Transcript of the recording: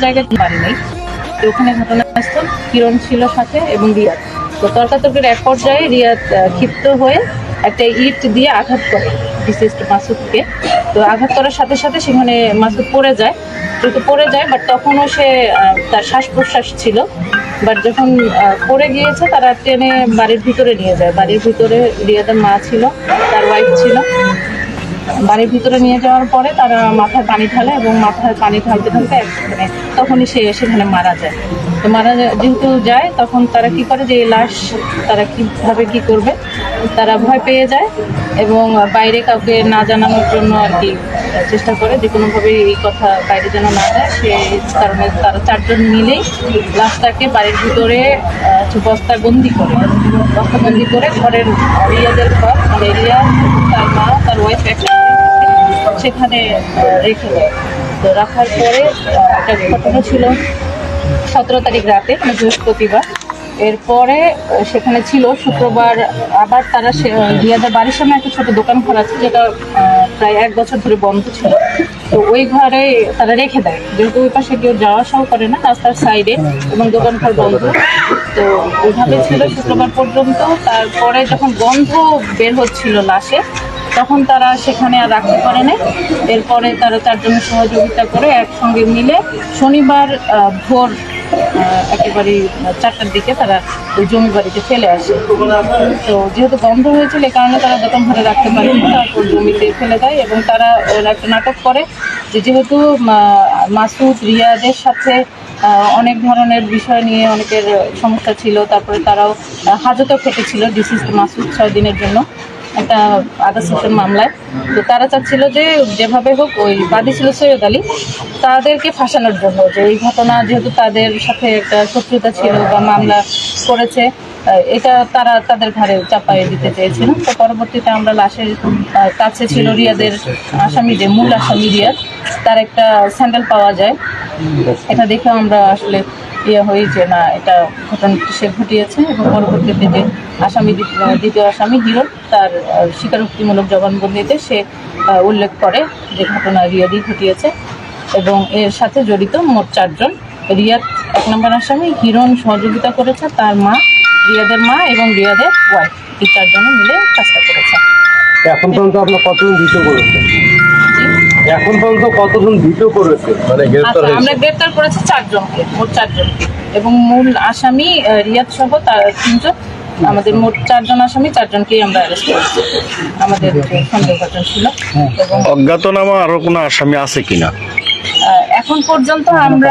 জায়গায় বাড়ি নেই। তো ওখানে ঘটনাস্থল কিরণ ছিল সাথে এবং রিয়াদ। তো তর্কাতর্কির এক পর্যায়ে রিয়াদ ক্ষিপ্ত হয়ে একটা ইট দিয়ে আঘাত করে বিশিষ্ট মাসুদকে। তো আঘাত করার সাথে সাথে সেখানে মাসুদ পড়ে যায়। যেহেতু পড়ে যায় বাট তখনও সে তার শ্বাস প্রশ্বাস ছিল। বাট যখন পড়ে গিয়েছে, তারা টেনে বাড়ির ভিতরে নিয়ে যায়। বাড়ির ভিতরে রিয়াদের মা ছিল, তার ওয়াইফ ছিল। বাড়ির ভিতরে নিয়ে যাওয়ার পরে তারা মাথায় পানি ঢালে এবং মাথায় পানি ঢালতে ঢালতে মানে তখনই সে সেখানে মারা যায়। তো মারা যেহেতু যায়, তখন তারা কি করে যে এই লাশ তারা কীভাবে কি করবে, তারা ভয় পেয়ে যায় এবং বাইরে কাউকে না জানানোর জন্য আর কি চেষ্টা করে, যে কোনোভাবে এই কথা বাইরে যেন না যায়। সেই কারণে তারা চারজন মিলেই লাশটাকে বাড়ির ভিতরে বস্তা বন্দি করে বস্তা বন্দি করে ঘরের রিয়াদের ঘর মানে রিয়া, তার মা, তার ওয়াইফ একটা সেখানে রেখে দেয়। তো রাখার পরে একটা ঘটনা ছিল সতেরো তারিখ রাতে মানে বৃহস্পতিবার। এরপরে সেখানে ছিল শুক্রবার। আবার তারা সে রিয়াদের বাড়ির সামনে একটা ছোট দোকান ঘর আছে, যেটা প্রায় এক বছর ধরে বন্ধ ছিল। তো ওই ঘরে তারা রেখে দেয়। যেহেতু ওই পাশে কেউ যাওয়া আসাও করে না, রাস্তার সাইডে এবং দোকান ঘর বন্ধ। তো ওইভাবে ছিল শুক্রবার পর্যন্ত। তারপরে যখন গন্ধ বের হচ্ছিল লাশে তখন তারা সেখানে আর রাখতে পারে না। এরপরে তারা চারজনের সহযোগিতা করে একসঙ্গে মিলে শনিবার ভোর একেবারে চারটার দিকে তারা ওই জমি বাড়িতে ফেলে আসে। তো যেহেতু বন্ধ হয়েছিল এই কারণে তারা দোকান ঘরে রাখতে পারেনি তারপর জমিতে ফেলে দেয় এবং তারা ওরা একটা নাটক করে যে যেহেতু মাসুদ, রিয়াদের সাথে অনেক ধরনের বিষয় নিয়ে অনেকের সমস্যা ছিল। তারপরে তারাও হাজতেও খেটেছিল ডিসিস মাসুদ ছয় দিনের জন্য। একটা আদার সেশন মামলায়। তো তারা চাচ্ছিল যে যেভাবে হোক ওই বাদী ছিল সৈয়দ আলী, তাদেরকে ফাঁসানোর জন্য। যে এই ঘটনা যেহেতু তাদের সাথে একটা শত্রুতা ছিল বা মামলা করেছে এটা তারা তাদের ঘাড়ে চাপাই দিতে চেয়েছিল। তো পরবর্তীতে আমরা লাশের কাছে ছিল রিয়াদের আসামি, যে মূল আসামি রিয়াদ, তার একটা স্যান্ডেল পাওয়া যায়। এটা দেখে আমরা আসলে ইয়ে যে না, এটা ঘটনাটি সে ঘটিয়েছে এবং পরবর্তীতে যে আসামি দ্বি- দ্বিতীয় আসামি হিরো তার স্বীকারোক্তিমূলক জবানবন্দিতে সে উল্লেখ করে যে ঘটনা রিয়াদি ঘটিয়েছে এবং এর সাথে জড়িত মোট চারজন। রিয়াদ এক নম্বর আসামি, হিরণ সহযোগিতা করেছে তার মা, রিয়াদের মা এবং রিয়াদের ওয়াইফ এই চারজনে মিলে কাজটা করেছে। এখন পর্যন্ত আপনার কতজন ধৃত করেছে এখন পর্যন্ত কতজন ভিডিও করেছে? মানে গ্রেফতার হয়েছে? আমরা গ্রেফতার করেছি চারজনকে মোট চারজনকে। এবং মূল আসামি রিয়াদ সহ তার তিনজন। আমাদের মোট চারজন আসামি চারজনকেই আমরা অ্যারেস্ট করেছি। আমাদের যে সন্দেহভাজন ছিল। এবং অজ্ঞাতনামা আরও কোনো আসামি আছে কিনা? এখন পর্যন্ত আমরা